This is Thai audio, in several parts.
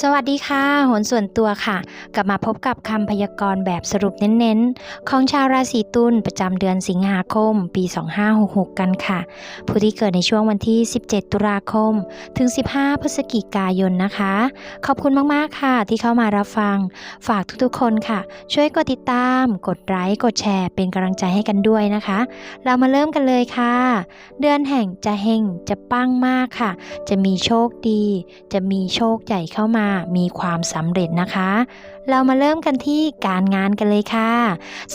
สวัสดีค่ะโหนส่วนตัวค่ะ กลับมาพบกับคำพยากรณ์แบบสรุปเน้นๆ ของชาวราศีตุลประจำเดือนสิงหาคม ปี 2566 กันค่ะ ผู้ที่เกิดในช่วงวันที่ 17 ตุลาคม ถึง 15 พฤศจิกายนนะคะ ขอบคุณมากๆค่ะ ที่เข้ามารับฟัง ฝากทุกๆคนค่ะ ช่วยกดติดตาม กดไลค์กดแชร์เป็นกำลังใจให้กันด้วยนะคะ เรามาเริ่มกันเลยค่ะ เดือนแห่งจะเฮงจะปังมากค่ะ จะมีโชคดี จะมีโชคใหญ่เข้ามามีความสำเร็จนะคะ เรามาเริ่มกันที่การงานกันเลยค่ะ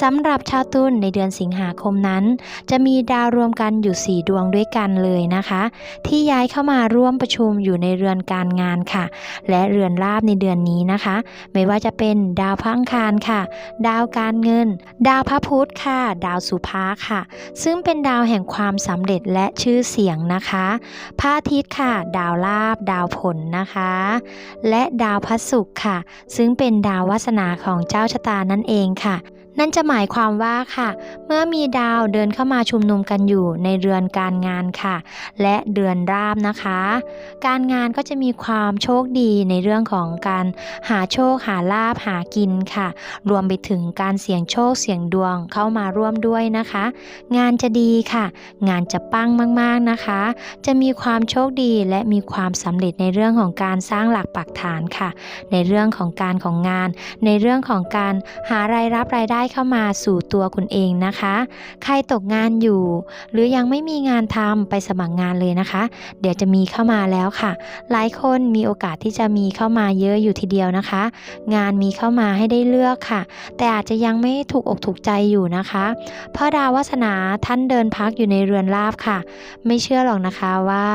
สำหรับชาวตุลในเดือนสิงหาคมนั้น จะมีดาวรวมกันอยู่ 4 ดวงด้วยกันเลยนะคะ ที่ย้ายเข้ามาร่วมประชุมอยู่ในเรือนการงานค่ะ และเรือนราบในเดือนนี้นะคะ ไม่ว่าจะเป็นดาวพังคารค่ะ ดาวการเงิน ดาวพระพุธค่ะ ดาวสุภาค่ะ ซึ่งเป็นดาวแห่งความสำเร็จและชื่อเสียงนะคะพระอาทิตย์ค่ะ ดาวลาบ ดาวผลนะคะ แและดาวพัสศุกร์ค่ะ ซึ่งเป็นดาววาสนาของเจ้าชะตานั่นเองค่ะ นั่นจะหมายความว่าค่ะ เมื่อมีดาวเดินเข้ามาชุมนุมกันอยู่ในเรือนการงานค่ะ และเดือนราบนะคะ การงานก็จะมีความโชคดีในเรื่องของการหาโชคหาลาบหากินค่ะ รวมไปถึงการเสี่ยงโชคเสี่ยงดวงเข้ามาร่วมด้วยนะคะ งานจะดีค่ะ งานจะปังมากๆนะคะ จะมีความโชคดีและมีความสำเร็จในเรื่องของการสร้างหลักปักฐานค่ะ ในเรื่องของการของงาน ในเรื่องของการหารายรับรายได้เข้ามาสู่ตัวคุณเองนะคะ ใครตกงานอยู่ หรือยังไม่มีงานทำไปสมัครงานเลยนะคะ เดี๋ยวจะมีเข้ามาแล้วค่ะ หลายคนมีโอกาสที่จะมีเข้ามาเยอะอยู่ทีเดียวนะคะ งานมีเข้ามาให้ได้เลือกค่ะ แต่อาจจะยังไม่ถูกอกถูกใจอยู่นะคะเพราะดาววาสนาท่านเดินพักอยู่ในเรือนราบค่ะ ไม่เชื่อหรอกนะคะว่า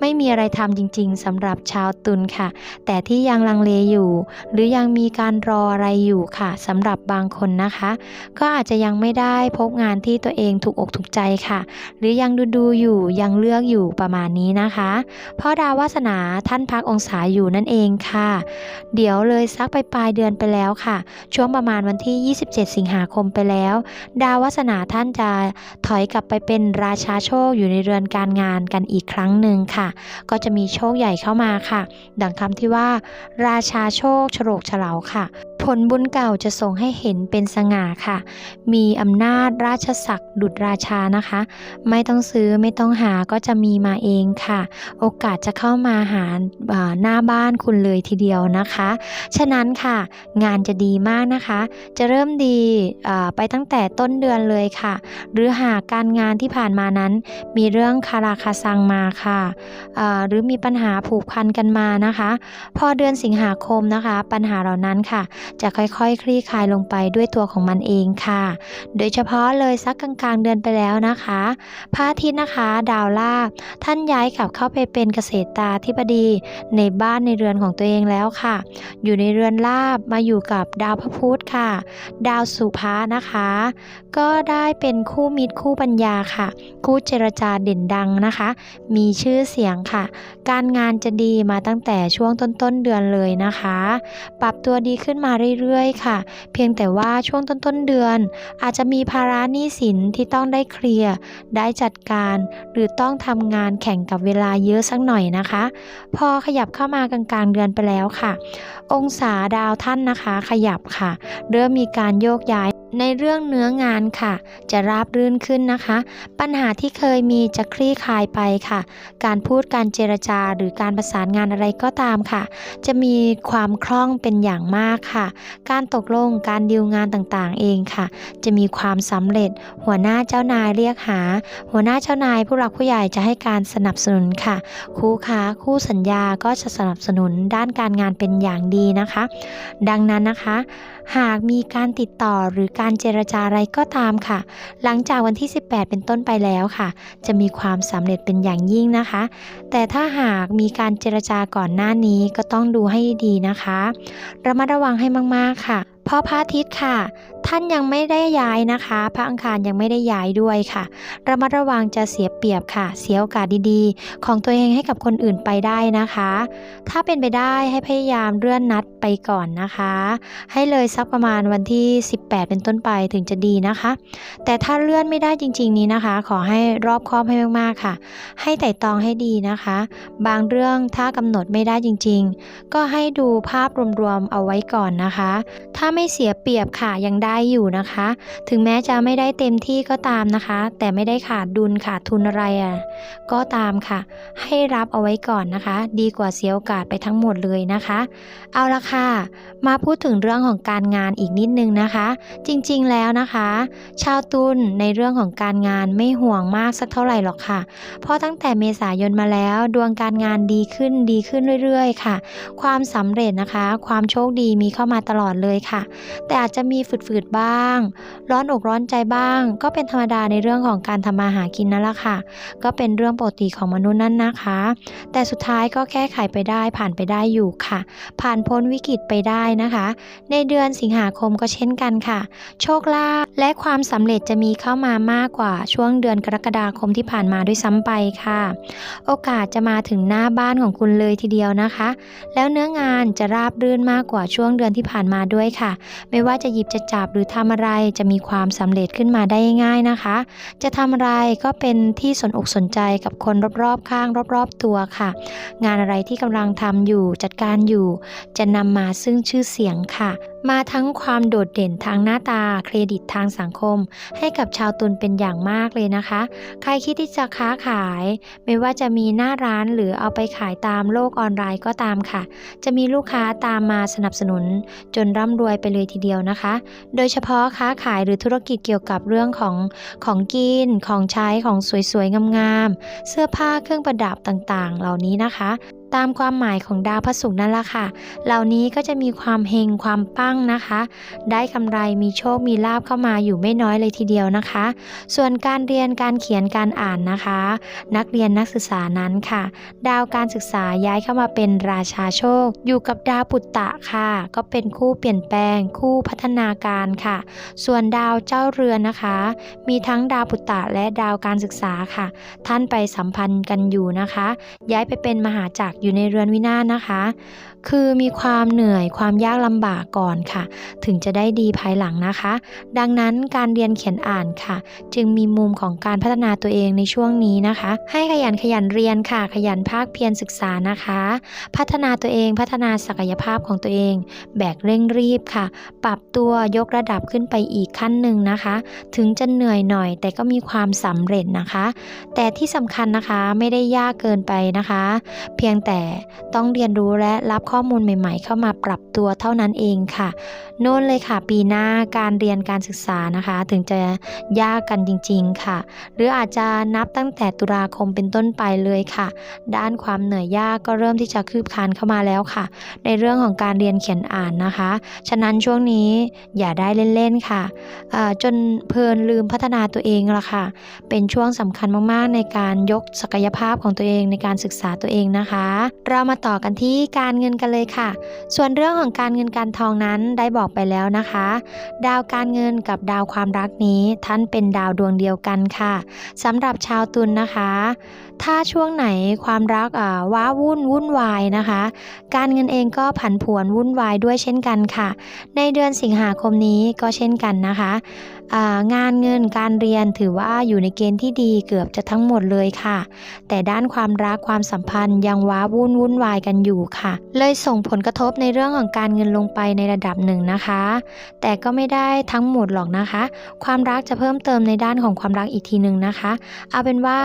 ไม่มีอะไรทำจริง ๆสำหรับชาวตุลค่ะ แต่ที่ยังลังเลอยู่ หรือยังมีการรออะไรอยู่ค่ะสำหรับบางคนนะคะก็อาจจะยังไม่ได้พบงานที่ตัวเองถูกอกถูกใจค่ะ หรือยังดูดูอยู่ยังเลือกอยู่ประมาณนี้นะคะ เพราะดาววาสนาท่านพักองศาอยู่นั่นเองค่ะ เดี๋ยวเลยซักไปปลายเดือนไปแล้วค่ะ ช่วงประมาณวันที่ 27 สิงหาคมไปแล้ว ดาววาสนาท่านจะถอยกลับไปเป็นราชาโชคอยู่ในเรือนการงานกันอีกครั้งหนึ่งค่ะ ก็จะมีโชคใหญ่เข้ามาค่ะ ดังคำที่ว่า ราชาโชคโฉลกเฉลาค่ะ ผลบุญเก่าจะส่งให้เห็นเป็นสง่าค่ะ มีอำนาจราชศักดิ์ดุจราชานะคะ ไม่ต้องซื้อไม่ต้องหาก็จะมีมาเองค่ะ โอกาสจะเข้ามาหาหน้าบ้านคุณเลยทีเดียวนะคะ ฉะนั้นค่ะ งานจะดีมากนะคะ จะเริ่มดีไปตั้งแต่ต้นเดือนเลยค่ะ หรือหากการงานที่ผ่านมานั้น มีเรื่องคาราคาซังมาค่ะหรือมีปัญหาผูกพันกันมานะคะ พอเดือนสิงหาคมนะคะ ปัญหาเหล่านั้นค่ะ จะค่อยๆคคลี่คลายลงไปด้วยตัวของมันเองค่ะ โดยเฉพาะเลยสักกลางๆเดือนไปแล้วนะคะพระอาทิตย์นะคะ ดาวลาภท่านย้ายกลับเข้าไปเป็นเกษตราธิบดีในบ้านในเรือนของตัวเองแล้วค่ะ อยู่ในเรือนลาบมาอยู่กับดาวพระพุธค่ะ ดาวสุภานะคะ ก็ได้เป็นคู่มิตรคู่ปัญญาค่ะ คู่เจรจาเด่นดังนะคะ มีชื่อเสียงค่ะ การงานจะดีมาตั้งแต่ช่วงต้นๆเดือนเลยนะคะ ปรับตัวดีขึ้นมาเรื่อยๆ ค่ะ เพียงแต่ว่าช่วงต้นต้นเดือน อาจจะมีภาระหนี้สินที่ต้องได้เคลียร์ ได้จัดการ หรือต้องทำงานแข่งกับเวลาเยอะสักหน่อยนะคะ พอขยับเข้ามากลางๆเดือนไปแล้วค่ะ องศาดาวท่านนะคะ ขยับค่ะ เริ่มมีการโยกย้าย ในเรื่องเนื้องานค่ะ จะราบรื่นขึ้นนะคะ ปัญหาที่เคยมีจะคลี่คลายไปค่ะ การพูดการเจรจาหรือการประสานงานอะไรก็ตามค่ะ จะมีความคล่องเป็นอย่างมากค่ะ การตกลงการดีลงานต่างๆ เองค่ะ จะมีความสำเร็จ หัวหน้าเจ้านายเรียกหา หัวหน้าเจ้านายผู้หลักผู้ใหญ่จะให้การสนับสนุนค่ะ คู่ค้าคู่สัญญาก็จะสนับสนุนด้านการงานเป็นอย่างดีนะคะ ดังนั้นนะคะ หากมีการติดต่อหรือการเจรจาอะไรก็ตามค่ะ หลังจากวันที่ 18 เป็นต้นไปแล้วค่ะ จะมีความสำเร็จเป็นอย่างยิ่งนะคะ แต่ถ้าหากมีการเจรจาก่อนหน้านี้ก็ต้องดูให้ดีนะคะ ระมัดระวังให้มากๆค่ะ เพราะพระอาทิตย์ค่ะ ท่านยังไม่ได้ย้ายนะคะ พระอังคารยังไม่ได้ย้ายด้วยค่ะ ระมัดระวังจะเสียเปรียบค่ะ เสียโอกาสดีๆ ของตัวเองให้กับคนอื่นไปได้นะคะ ถ้าเป็นไปได้ให้พยายามเลื่อนนัดไปก่อนนะคะ ให้เลยสักประมาณวันที่ 18 เป็นต้นไปถึงจะดีนะคะ แต่ถ้าเลื่อนไม่ได้จริง ๆนี้นะคะ ขอให้รอบคอบให้มากๆค่ะ ให้ไต่ตองให้ดีนะคะ บางเรื่องถ้ากำหนดไม่ได้จริง ๆ ก็ให้ดูภาพรวมๆเอาไว้ก่อนนะคะ ถ้าไม่เสียเปรียบค่ะยังได้อยู่นะคะ ถึงแม้จะไม่ได้เต็มที่ก็ตามนะคะ แต่ไม่ได้ขาดดุลขาดทุนอะไรอะก็ตามค่ะ ให้รับเอาไว้ก่อนนะคะ ดีกว่าเสียโอกาสไปทั้งหมดเลยนะคะ เอาละค่ะ มาพูดถึงเรื่องของการงานอีกนิดนึงนะคะ จริงๆแล้วนะคะ ชาวตุลในเรื่องของการงานไม่ห่วงมากสักเท่าไหร่หรอกค่ะเพราะตั้งแต่เมษายนมาแล้วดวงการงานดีขึ้นดีขึ้นเรื่อยๆ ค่ะ ความสำเร็จนะคะ ความโชคดีมีเข้ามาตลอดเลยค่ะ แต่อาจจะมีฝืดบ้าง ร้อนอกร้อนใจบ้าง ก็เป็นธรรมดาในเรื่องของการทำมาหากินนั่นแหละค่ะ ก็เป็นเรื่องปกติของมนุษย์นั่นนะคะ แต่สุดท้ายก็แก้ไขไปได้ผ่านไปได้อยู่ค่ะ ผ่านพ้นวิกฤตไปได้นะคะ ในเดือนสิงหาคมก็เช่นกันค่ะ โชคลาภและความสำเร็จจะมีเข้ามามากกว่าช่วงเดือนกรกฎาคมที่ผ่านมาด้วยซ้ำไปค่ะ โอกาสจะมาถึงหน้าบ้านของคุณเลยทีเดียวนะคะ แล้วเนื้องานจะราบรื่นมากกว่าช่วงเดือนที่ผ่านมาด้วยค่ะ ไม่ว่าจะหยิบจะจับรือทำอะไรจะมีความสำเร็จขึ้นมาได้ง่ายนะคะ จะทำอะไรก็เป็นที่สนอกสนใจกับคนรอบๆข้าง รอบๆตัวค่ะ งานอะไรที่กำลังทำอยู่จัดการอยู่ จะนำมาซึ่งชื่อเสียงค่ะมาทั้งความโดดเด่นทางหน้าตาเครดิตทางสังคม ให้กับชาวตุลเป็นอย่างมากเลยนะคะ ใครคิดที่จะค้าขาย ไม่ว่าจะมีหน้าร้านหรือเอาไปขายตามโลกออนไลน์ก็ตามค่ะ จะมีลูกค้าตามมาสนับสนุน จนร่ำรวยไปเลยทีเดียวนะคะ โดยเฉพาะค้าขายหรือธุรกิจเกี่ยวกับเรื่องของของกิน ของใช้ของสวยๆงามๆเสื้อผ้าเครื่องประดับต่างๆ เหล่านี้นะคะ ตามความหมายของดาวพระศุกร์นั่นแหละค่ะ เหล่านี้ก็จะมีความเฮงความปั้งนะคะ ได้กำไรมีโชคมีลาบเข้ามาอยู่ไม่น้อยเลยทีเดียวนะคะ ส่วนการเรียนการเขียนการอ่านนะคะ นักเรียนนักศึกษานั้นค่ะ ดาวการศึกษาย้ายเข้ามาเป็นราชาโชค อยู่กับดาวปุตตะค่ะ ก็เป็นคู่เปลี่ยนแปลง คู่พัฒนาการค่ะ ส่วนดาวเจ้าเรือนนะคะ มีทั้งดาวปุตตะและดาวการศึกษาค่ะ ท่านไปสัมพันธ์กันอยู่นะคะ ย้ายไปเป็นมหาจักรอยู่ในเรือนวินาศนะคะ คือมีความเหนื่อยความยากลำบากก่อนค่ะ ถึงจะได้ดีภายหลังนะคะ ดังนั้นการเรียนเขียนอ่านค่ะ จึงมีมุมของการพัฒนาตัวเองในช่วงนี้นะคะ ให้ขยันขยันเรียนค่ะ ขยันภาคเพียรศึกษานะคะ พัฒนาตัวเองพัฒนาศักยภาพของตัวเอง แบกเร่งรีบค่ะ ปรับตัวยกระดับขึ้นไปอีกขั้นหนึ่งนะคะ ถึงจะเหนื่อยหน่อยแต่ก็มีความสำเร็จนะคะ แต่ที่สำคัญนะคะไม่ได้ยากเกินไปนะคะ เพียงแต่ต้องเรียนรู้และรับข้ออมูลใหม่ ๆ เข้ามาปรับตัวเท่านั้นเองค่ะ โน่นเลยค่ะ ปีหน้าการเรียนการศึกษานะคะ ถึงจะยากกันจริง ๆ ค่ะ หรืออาจจะนับตั้งแต่ตุลาคมเป็นต้นไปเลยค่ะ ด้านความเหนื่อยยากก็เริ่มที่จะคืบคลานเข้ามาแล้วค่ะ ในเรื่องของการเรียนเขียนอ่านนะคะ ฉะนั้นช่วงนี้อย่าได้เล่นๆค่ะจนเพลินลืมพัฒนาตัวเองละค่ะ เป็นช่วงสำคัญมากๆ ในการยกศักยภาพของตัวเองในการศึกษาตัวเองนะคะ เรามาต่อกันที่การเงินกันเลยค่ะ ส่วนเรื่องของการเงินการทองนั้นได้บอกไปแล้วนะคะ ดาวการเงินกับดาวความรักนี้ท่านเป็นดาวดวงเดียวกันค่ะสำหรับชาวตุลนะคะ ถ้าช่วงไหนความรักว้าวุ่นวุ่นวายนะคะ การเงินเองก็ผันผวนวุ่นวายด้วยเช่นกันค่ะ ในเดือนสิงหาคมนี้ก็เช่นกันนะคะ งานเงินการเรียนถือว่าอยู่ในเกณฑ์ที่ดีเกือบจะทั้งหมดเลยค่ะ แต่ด้านความรักความสัมพันธ์ยังว้าวุ่นวุ่นวายกันอยู่ค่ะ เลยส่งผลกระทบในเรื่องของการเงินลงไปในระดับหนึ่งนะคะ แต่ก็ไม่ได้ทั้งหมดหรอกนะคะ ความรักจะเพิ่มเติมในด้านของความรักอีกทีหนึ่งนะคะ เอาเป็นว่า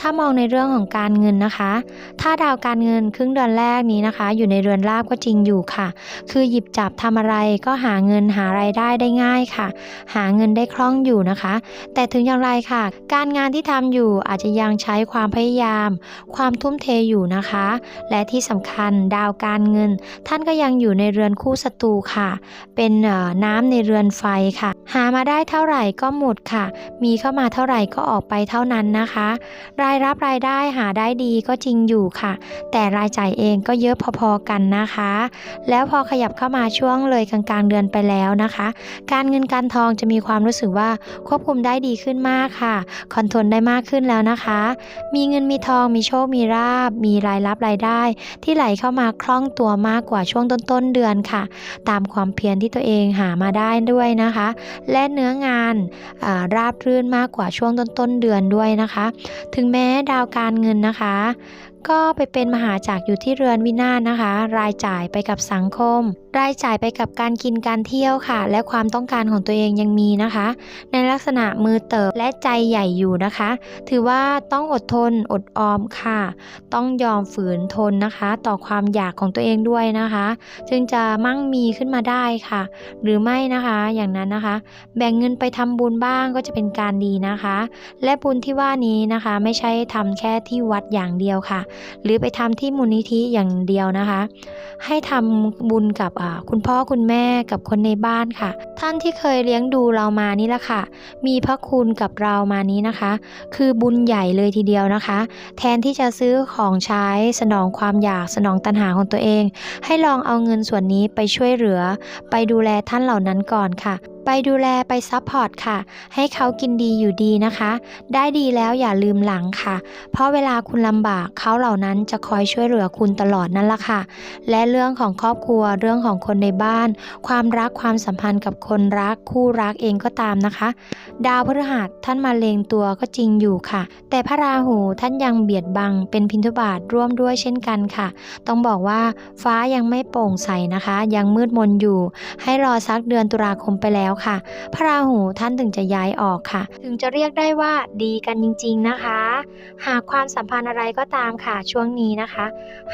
ถ้ามองในเรื่องของการเงินนะคะ ถ้าดาวการเงินครึ่งเดือนแรกนี้นะคะ อยู่ในเรือนราบก็จริงอยู่ค่ะ คือหยิบจับทำอะไรก็หาเงินหารายได้ได้ง่ายค่ะ หาเงินได้คล่องอยู่นะคะ แต่ถึงอย่างไรค่ะ การงานที่ทำอยู่อาจจะยังใช้ความพยายาม ความทุ่มเทอยู่นะคะ และที่สำคัญดาวการเงิน ท่านก็ยังอยู่ในเรือนคู่ศัตรูค่ะ เป็นน้ำในเรือนไฟค่ะ หามาได้เท่าไหร่ก็หมดค่ะ มีเข้ามาเท่าไหร่ก็ออกไปเท่านั้นนะคะ รายรับรายได้หาได้ดีก็จริงอยู่ค่ะ แต่รายจ่ายเองก็เยอะพอๆกันนะคะ แล้วพอขยับเข้ามาช่วงเลยกลางๆเดือนไปแล้วนะคะ การเงินการทองจะมีความรู้สึกว่าควบคุมได้ดีขึ้นมากค่ะ คอนโทรลได้มากขึ้นแล้วนะคะ มีเงินมีทองมีโชคมีลาบ มีรายรับรายได้ ที่ไหลเข้ามาคล่องตัวมากกว่าช่วงต้นๆเดือนค่ะ ตามความเพียรที่ตัวเองหามาได้ด้วยนะคะ และเนื้องานาราบรื่นมากกว่าช่วงต้นๆเดือนด้วยนะคะ ถึงแม้ดาวการเงินนะคะ ก็ไปเป็นมหาจากอยู่ที่เรือนวินาศนะคะ รายจ่ายไปกับสังคม รายจ่ายไปกับการกินการเที่ยวค่ะ และความต้องการของตัวเองยังมีนะคะ ในลักษณะมือเติบและใจใหญ่อยู่นะคะ ถือว่าต้องอดทนอดออมค่ะ ต้องยอมฝืนทนนะคะ ต่อความอยากของตัวเองด้วยนะคะ จึงจะมั่งมีขึ้นมาได้ค่ะ หรือไม่นะคะอย่างนั้นนะคะ แบ่งเงินไปทำบุญบ้างก็จะเป็นการดีนะคะ และบุญที่ว่านี้นะคะ ไม่ใช่ทำแค่ที่วัดอย่างเดียวค่ะ หรือไปทำที่มูลนิธิอย่างเดียวนะคะ ให้ทำบุญกับคุณพ่อคุณแม่กับคนในบ้านค่ะ ท่านที่เคยเลี้ยงดูเรามานี่แหละค่ะ มีพระคุณกับเรามานี้นะคะ คือบุญใหญ่เลยทีเดียวนะคะ แทนที่จะซื้อของใช้สนองความอยากสนองตัณหาของตัวเอง ให้ลองเอาเงินส่วนนี้ไปช่วยเหลือ ไปดูแลท่านเหล่านั้นก่อนค่ะ ไปดูแลไปซัพพอร์ตค่ะ ให้เขากินดีอยู่ดีนะคะ ได้ดีแล้วอย่าลืมหลังค่ะ เพราะเวลาคุณลำบากเขาเหล่านั้นจะคอยช่วยเหลือคุณตลอดนั่นละค่ะ และเรื่องของครอบครัวเรื่องของคนในบ้าน ความรักความสัมพันธ์กับคนรักคู่รักเองก็ตามนะคะ ดาวพฤหัสท่านมาเลงตัวก็จริงอยู่ค่ะ แต่พระราหูท่านยังเบียดบังเป็นพินทุบาทร่วมด้วยเช่นกันค่ะ ต้องบอกว่าฟ้ายังไม่โปร่งใสนะคะ ยังมืดมนอยู่ ให้รอสักเดือนตุลาคมไปแล้วค่ะ พระราหูท่านถึงจะย้ายออกค่ะ ถึงจะเรียกได้ว่าดีกันจริง ๆนะคะ หากความสัมพันธ์อะไรก็ตามค่ะช่วงนี้นะคะ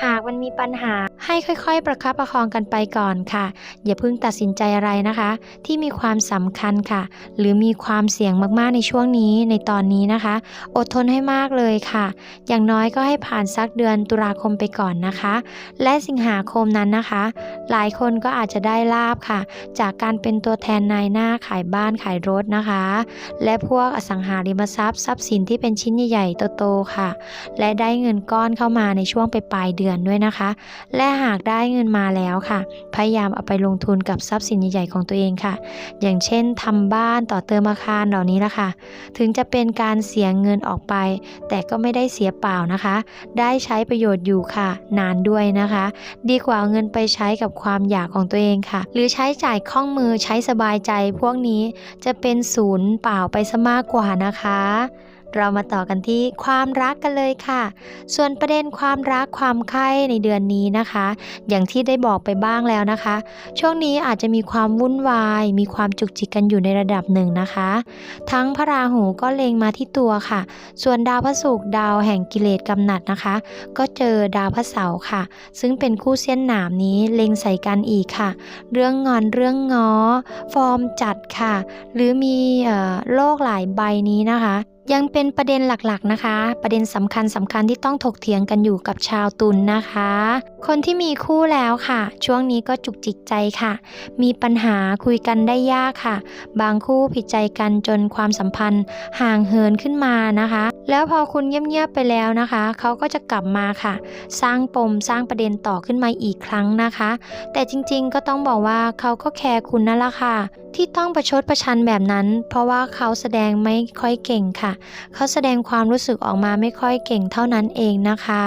หากมันมีปัญหาให้ค่อย ๆ ประคับประคองกันไปก่อนค่ะ อย่าเพิ่งตัดสินใจอะไรนะคะ ที่มีความสำคัญค่ะ หรือมีความเสี่ยงมากๆในช่วงนี้ในตอนนี้นะคะ อดทนให้มากเลยค่ะ อย่างน้อยก็ให้ผ่านสักเดือนตุลาคมไปก่อนนะคะ และสิงหาคมนั้นนะคะ หลายคนก็อาจจะได้ลาบค่ะ จากการเป็นตัวแทนนายหน้าขายบ้านขายรถนะคะ และพวกอสังหาริมทรัพย์ทรัพย์สินที่เป็นชิ้นใหญ่ๆโตๆค่ะ และได้เงินก้อนเข้ามาในช่วงไปปลายเดือนด้วยนะคะ และหากได้เงินมาแล้วค่ะ พยายามเอาไปลงทุนกับทรัพย์สินใหญ่ๆของตัวเองค่ะ อย่างเช่นทำบ้านต่อเติมอาคารเหล่านี้ละค่ะ ถึงจะเป็นการเสียเงินออกไป แต่ก็ไม่ได้เสียเปล่านะคะ ได้ใช้ประโยชน์อยู่ค่ะ นานด้วยนะคะ ดีกว่าเอาเงินไปใช้กับความอยากของตัวเองค่ะ หรือใช้จ่ายคล่องมือใช้สบายใจพวกนี้จะเป็นศูนย์เปล่าไปซะมากกว่านะคะ เรามาต่อกันที่ความรักกันเลยค่ะ ส่วนประเด็นความรักความใคร่ในเดือนนี้นะคะ อย่างที่ได้บอกไปบ้างแล้วนะคะ ช่วงนี้อาจจะมีความวุ่นวาย มีความจุกจิกกันอยู่ในระดับหนึ่งนะคะ ทั้งพระราหูก็เล็งมาที่ตัวค่ะ ส่วนดาวพระศุกร์ดาวแห่งกิเลสกำหนัดนะคะ ก็เจอดาวพระเสาร์ค่ะ ซึ่งเป็นคู่เส้นหนามนี้เล็งใส่กันอีกค่ะ เรื่องงอนเรื่องง้อ ฟอร์มจัดค่ะ หรือมีออโลกหลายใบนี้นะคะยังเป็นประเด็นหลักๆนะคะ ประเด็นสำคัญสำคัญที่ต้องถกเถียงกันอยู่กับชาวตุลนนะคะ คนที่มีคู่แล้วค่ะ ช่วงนี้ก็จุกจิกใจค่ะ มีปัญหาคุยกันได้ยากค่ะ บางคู่ผิดใจกันจนความสัมพันธ์ห่างเหินขึ้นมานะคะ แล้วพอคุณเงียบๆไปแล้วนะคะ เขาก็จะกลับมาค่ะ สร้างปมสร้างประเด็นต่อขึ้นมาอีกครั้งนะคะ แต่จริงๆก็ต้องบอกว่าเขาก็แคร์คุณนั่นแหละค่ะ ที่ต้องประชดประชันแบบนั้น เพราะว่าเขาแสดงไม่ค่อยเก่งค่ะ เขาแสดงความรู้สึกออกมาไม่ค่อยเก่งเท่านั้นเองนะคะ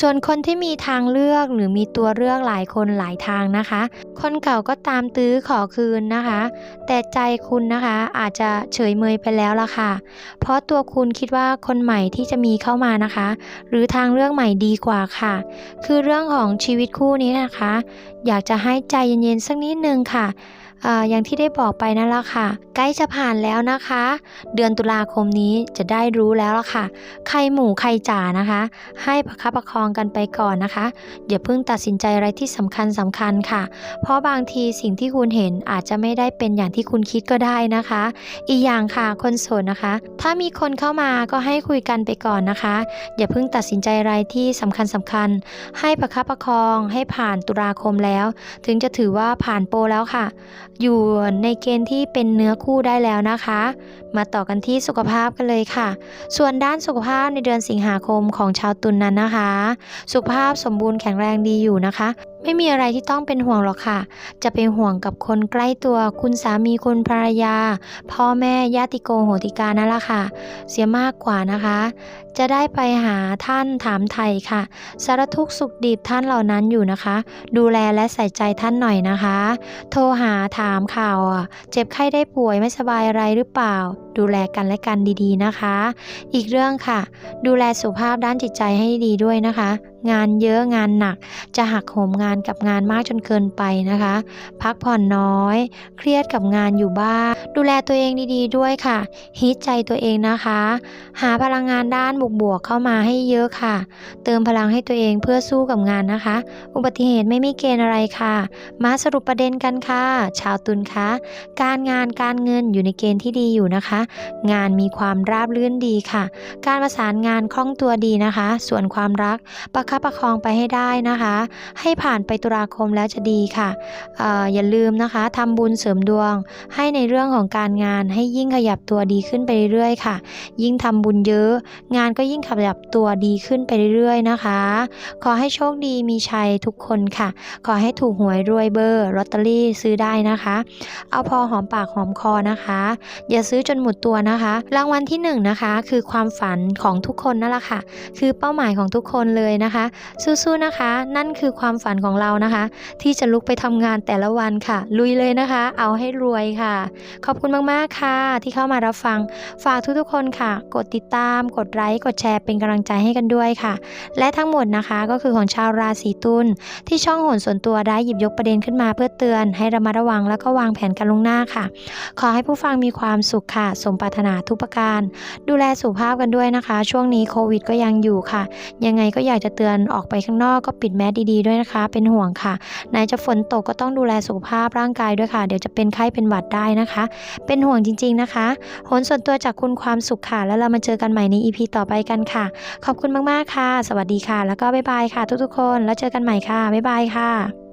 ส่วนคนที่มีทางเลือกหรือมีตัวเลือกหลายคนหลายทางนะคะ คนเก่าก็ตามตื้อขอคืนนะคะ แต่ใจคุณนะคะอาจจะเฉยเมยไปแล้วล่ะค่ะ เพราะตัวคุณคิดว่าคนใหม่ที่จะมีเข้ามานะคะ หรือทางเลือกใหม่ดีกว่าค่ะ คือเรื่องของชีวิตคู่นี้นะคะ อยากจะให้ใจเย็นๆสักนิดนึงค่ะ อย่างที่ได้บอกไปนั่นแหละค่ะ ใกล้จะผ่านแล้วนะคะ เดือนตุลาคมนี้จะได้รู้แล้วล่ะค่ะ ใครหมู่ใครจ่านะคะ ให้ประคับประคองกันไปก่อนนะคะอย่าเพิ่งตัดสินใจอะไรที่สำคัญสำคัญค่ะ เพราะบางทีสิ่งที่คุณเห็นอาจจะไม่ได้เป็นอย่างที่คุณคิดก็ได้นะคะ อีกอย่างค่ะคนโสดนะคะ ถ้ามีคนเข้ามาก็ให้คุยกันไปก่อนนะคะ อย่าเพิ่งตัดสินใจอะไรที่สำคัญสำคัญ ให้ประคับประคองให้ผ่านตุลาคมแล้ว ถึงจะถือว่าผ่านโปรแล้วค่ะอยู่ในเกณฑ์ที่เป็นเนื้อคู่ได้แล้วนะคะ มาต่อกันที่สุขภาพกันเลยค่ะ ส่วนด้านสุขภาพในเดือนสิงหาคมของชาวตุลนนั้นนะคะ สุขภาพสมบูรณ์แข็งแรงดีอยู่นะคะ ไม่มีอะไรที่ต้องเป็นห่วงหรอกค่ะ จะเป็นห่วงกับคนใกล้ตัว คุณสามีคุณภรรยา พ่อแม่ญาติโกโหติกานั่นแหละค่ะ เสียมากกว่านะคะ จะได้ไปหาท่านถามไทยค่ะ สารทุกสุขดิบท่านเหล่านั้นอยู่นะคะ ดูแลและใส่ใจท่านหน่อยนะคะ โทรหาถามข่าว เจ็บไข้ได้ป่วยไม่สบายอะไรหรือเปล่าดูแลกันและกันดีๆนะคะ อีกเรื่องค่ะ ดูแลสุขภาพด้านจิตใจให้ดีด้วยนะคะ งานเยอะงานหนัก จะหักโหมงานกับงานมากจนเกินไปนะคะ พักผ่อนน้อย เครียดกับงานอยู่บ้านดูแลตัวเองดีๆ ด้วยค่ะฮิตใจตัวเองนะคะ หาพลังงานด้านบวกๆเข้ามาให้เยอะค่ะ เติมพลังให้ตัวเองเพื่อสู้กับงานนะคะ อุบัติเหตุไม่มีเกณฑ์อะไรค่ะ มาสรุปประเด็นกันค่ะ ชาวตุลคะการงานการเงินอยู่ในเกณฑ์ที่ดีอยู่นะคะงานมีความราบรื่นดีค่ะ การประสานงานคล่องตัวดีนะคะ ส่วนความรักประคับประคองไปให้ได้นะคะ ให้ผ่านไปตุลาคมแล้วจะดีค่ะอออย่าลืมนะคะทำบุญเสริมดวง ให้ในเรื่องของการงานให้ยิ่งขยับตัวดีขึ้นไปเรื่อยๆค่ะ ยิ่งทำบุญเยอะ งานก็ยิ่งขยับตัวดีขึ้นไปเรื่อยๆนะคะ ขอให้โชคดีมีชัยทุกคนค่ะ ขอให้ถูกหวยรวยเบอร์ลอตเตอรี่ซื้อได้นะคะ เอาพอหอมปากหอมคอนะคะ อย่าซื้อจนหมดตัวนะคะ รางวัลที่หนึ่งนะคะคือความฝันของทุกคนนั่นแหละค่ะ คือเป้าหมายของทุกคนเลยนะคะ สู้ๆนะคะ นั่นคือความฝันของเรานะคะ ที่จะลุกไปทำงานแต่ละวันค่ะ ลุยเลยนะคะ เอาให้รวยค่ะ ขอบคุณมากๆค่ะ ที่เข้ามารับฟังฝากทุกๆคนค่ะ กดติดตาม กดไลค์กดแชร์เป็นกำลังใจให้กันด้วยค่ะ และทั้งหมดนะคะก็คือของชาวราศีตุลที่ช่องโหนส่วนตัวได้หยิบยกประเด็นขึ้นมาเพื่อเตือน ให้ระมัดระวังแล้วก็วางแผนกันลงหน้าค่ะ ขอให้ผู้ฟังมีความสุขค่ะสมปรารถนาทุกประการ ดูแลสุขภาพกันด้วยนะคะ ช่วงนี้โควิดก็ยังอยู่ค่ะ ยังไงก็อยากจะเตือนออกไปข้างนอกก็ปิดแมสดีๆด้วยนะคะ เป็นห่วงค่ะไหนจะฝนตกก็ต้องดูแลสุขภาพร่างกายด้วยค่ะ เดี๋ยวจะเป็นไข้เป็นหวัดได้นะคะ เป็นห่วงจริง ๆนะคะโหนส่วนตัวจากคุณความสุขค่ะ แล้วเรามาเจอกันใหม่ใน EP ต่อไปกันค่ะ ขอบคุณมากๆค่ะ สวัสดีค่ะ แล้วก็บ๊ายบายค่ะ ทุกๆคน แล้วเจอกันใหม่ค่ะบ๊ายบายค่ะ